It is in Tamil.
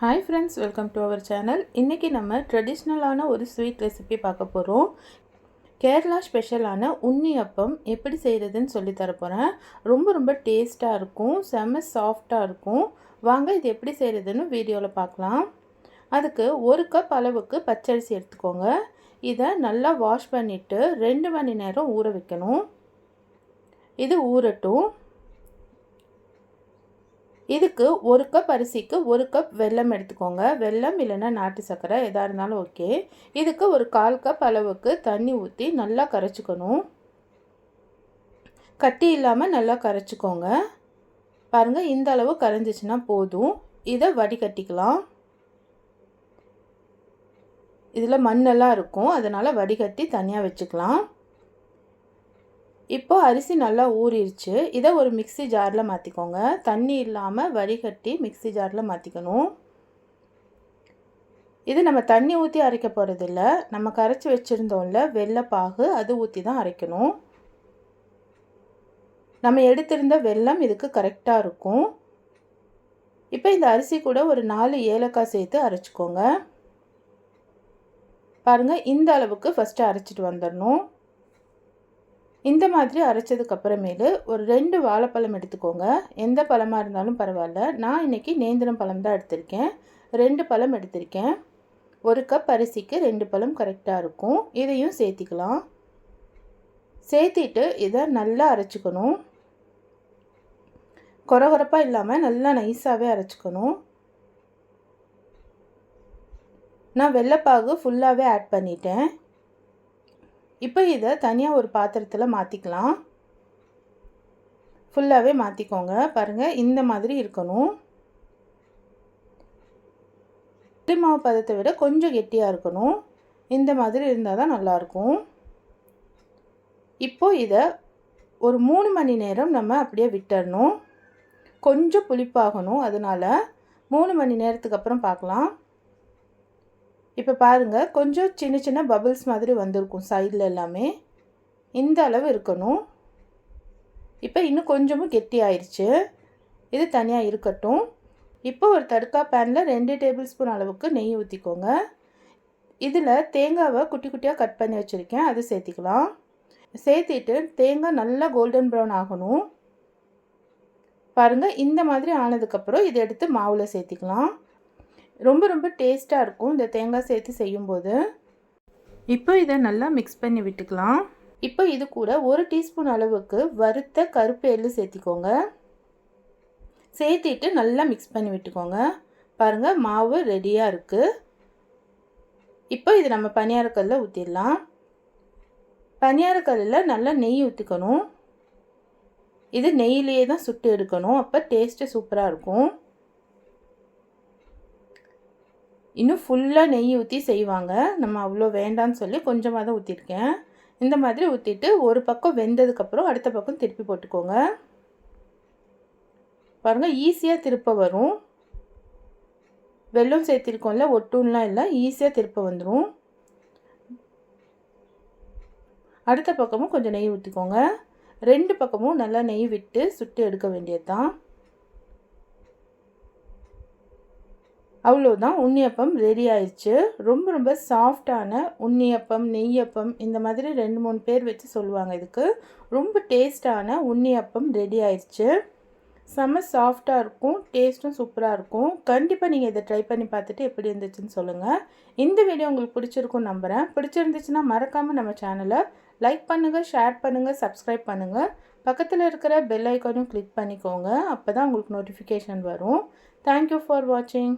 Hi friends welcome to our channel இன்றைக்கி நம்ம ட்ரெடிஷ்னலான ஒரு ஸ்வீட் ரெசிபி பார்க்க போகிறோம் கேரளா ஸ்பெஷலான உண்ணி அப்பம் எப்படி செய்கிறதுன்னு சொல்லி தரப்போகிறேன் ரொம்ப ரொம்ப டேஸ்ட்டாக இருக்கும் செம்ம சாஃப்டாக இருக்கும். வாங்க இது எப்படி செய்கிறதுன்னு வீடியோவில் பார்க்கலாம். அதுக்கு ஒரு கப் அளவுக்கு பச்சரிசி எடுத்துக்கோங்க. இதை நல்லா வாஷ் பண்ணிவிட்டு ரெண்டு மணி நேரம் ஊற வைக்கணும். இது ஊறட்டும். இதுக்கு ஒரு கப் அரிசிக்கு ஒரு கப் வெல்லம் எடுத்துக்கோங்க. வெல்லம் இல்லைன்னா நாட்டு சர்க்கரை எதாக இருந்தாலும் ஓகே இதுக்கு ஒரு கால் கப் அளவுக்கு தண்ணி ஊற்றி நல்லா கரைச்சிக்கணும். கட்டி இல்லாமல் நல்லா கரைச்சிக்கோங்க. பாருங்கள் இந்த அளவு கரைஞ்சிச்சின்னா போதும். இதை வடிகட்டிக்கலாம். இதில் மண்ணெல்லாம் இருக்கும். அதனால் வடிகட்டி தனியாக வச்சுக்கலாம். இப்போ அரிசி நல்லா ஊறிடுச்சு இதை ஒரு மிக்சி ஜாரில் மாற்றிக்கோங்க தண்ணி இல்லாமல் வடிகட்டி மிக்சி ஜாரில் மாற்றிக்கணும் இது நம்ம தண்ணி ஊற்றி அரைக்க போகிறதில்ல நம்ம கரைச்சி வச்சுருந்தோம்ல வெள்ளைப்பாகு அது ஊற்றி தான் அரைக்கணும். நம்ம எடுத்திருந்த வெல்லம் இதுக்கு கரெக்டாக இருக்கும். இப்போ இந்த அரிசி கூட ஒரு நாலு ஏலக்காய் சேர்த்து அரைச்சிக்கோங்க. பாருங்கள் இந்த அளவுக்கு ஃபஸ்ட்டு அரைச்சிட்டு வந்துடணும். இந்த மாதிரி அரைச்சதுக்கப்புறமேலு ஒரு ரெண்டு வாழைப்பழம் எடுத்துக்கோங்க. எந்த பழமாக இருந்தாலும் பரவாயில்ல. நான் இன்றைக்கி நேந்திரம் பழம் தான் எடுத்திருக்கேன். ரெண்டு பழம் எடுத்திருக்கேன். ஒரு கப் அரிசிக்கு ரெண்டு பழம் கரெக்டாக இருக்கும். இதையும் சேர்த்திக்கலாம். சேர்த்திட்டு இதை நல்லா அரைச்சிக்கணும். குறகுறப்பாக இல்லாமல் நல்லா நைஸாகவே அரைச்சிக்கணும். நான் வெள்ளைப்பாகு ஃபுல்லாகவே ஆட் பண்ணிட்டேன். இப்போ இதை தனியாக ஒரு பாத்திரத்தில் மாற்றிக்கலாம் ஃபுல்லாகவே மாற்றிக்கோங்க பாருங்கள் இந்த மாதிரி இருக்கணும். மாவு பதத்தை விட கொஞ்சம் கெட்டியாக இருக்கணும். இந்த மாதிரி இருந்தால் தான் நல்லாயிருக்கும். இப்போ இதை ஒரு மூணு மணி நேரம் நம்ம அப்படியே விட்டுடணும் கொஞ்சம் புளிப்பாகணும் அதனால் மூணு மணி நேரத்துக்கு அப்புறம் பார்க்கலாம். இப்போ பாருங்கள் கொஞ்சம் சின்ன சின்ன பபிள்ஸ் மாதிரி வந்திருக்கும் சைடில் எல்லாமே. இந்த அளவு இருக்கணும். இப்போ இன்னும் கொஞ்சமும் கெட்டி ஆயிடுச்சு இது தனியாக இருக்கட்டும். இப்போ ஒரு தடுக்கா பேனில் ரெண்டு டேபிள் ஸ்பூன் அளவுக்கு நெய் ஊற்றிக்கோங்க இதில் தேங்காவை குட்டி குட்டியாக கட் பண்ணி வச்சுருக்கேன். அது சேர்த்திக்கலாம். சேர்த்திட்டு தேங்காய் நல்லா கோல்டன் ப்ரௌன் ஆகணும். பாருங்கள் இந்த மாதிரி ஆனதுக்கப்புறம் இதை எடுத்து மாவில் சேர்த்திக்கலாம். ரொம்ப ரொம்ப டேஸ்ட்டாக இருக்கும் இந்த தேங்காய் சேர்த்து செய்யும்போது. இப்போ இதை நல்லா மிக்ஸ் பண்ணி விட்டுக்கலாம். இப்போ இது கூட ஒரு டீஸ்பூன் அளவுக்கு வறுத்த கருப்பு எள்ளு சேர்த்திக்கோங்க. சேர்த்திட்டு நல்லா மிக்ஸ் பண்ணி விட்டுக்கோங்க. பாருங்கள் மாவு ரெடியாக இருக்குது இப்போ இது நம்ம பனியாரக்கல்லில் ஊற்றிடலாம் பனியாரக்கல்லில் நல்லா நெய் ஊற்றிக்கணும் இது நெய்யிலேயே தான் சுட்டு எடுக்கணும். அப்போ டேஸ்ட்டு சூப்பராக இருக்கும். இன்னும் ஃபுல்லாக நெய் ஊற்றி செய்வாங்க. நம்ம அவ்வளோ வேண்டான்னு சொல்லி கொஞ்சமாக தான் ஊற்றிருக்கேன் இந்த மாதிரி ஊற்றிட்டு ஒரு பக்கம் வெந்ததுக்கப்புறம் அடுத்த பக்கம் திருப்பி போட்டுக்கோங்க. பாருங்கள் ஈஸியாக திருப்ப வரும். வெள்ளம் சேர்த்திருக்கோம்ல ஒட்டும்லாம் இல்லை ஈஸியாக திருப்ப வந்துடும் அடுத்த பக்கமும் கொஞ்சம் நெய் ஊற்றிக்கோங்க ரெண்டு பக்கமும் நல்லா நெய் விட்டு சுட்டு எடுக்க வேண்டியது தான் அவ்வளோதான். உன்னியப்பம் ரெடி ஆயிடுச்சு. ரொம்ப ரொம்ப சாஃப்டான உன்னியப்பம் நெய்யப்பம் இந்த மாதிரி ரெண்டு மூணு பேர் வச்சு சொல்லுவாங்க இதுக்கு. ரொம்ப டேஸ்டான உன்னியப்பம் ரெடி ஆயிடுச்சு. செம்ம சாஃப்டாக இருக்கும். டேஸ்ட்டும் சூப்பராக இருக்கும். கண்டிப்பாக நீங்கள் இதை ட்ரை பண்ணி பார்த்துட்டு எப்படி இருந்துச்சுன்னு சொல்லுங்கள் இந்த வீடியோ உங்களுக்கு பிடிச்சிருக்கும் நம்புகிறேன் பிடிச்சிருந்துச்சுன்னா மறக்காமல் நம்ம சேனலை லைக் பண்ணுங்கள் ஷேர் பண்ணுங்கள் சப்ஸ்கிரைப் பண்ணுங்கள் பக்கத்தில் இருக்கிற பெல் ஐக்கானும் கிளிக் பண்ணிக்கோங்க. அப்போ தான் உங்களுக்கு நோட்டிஃபிகேஷன் வரும். தேங்க்யூ ஃபார் வாட்சிங்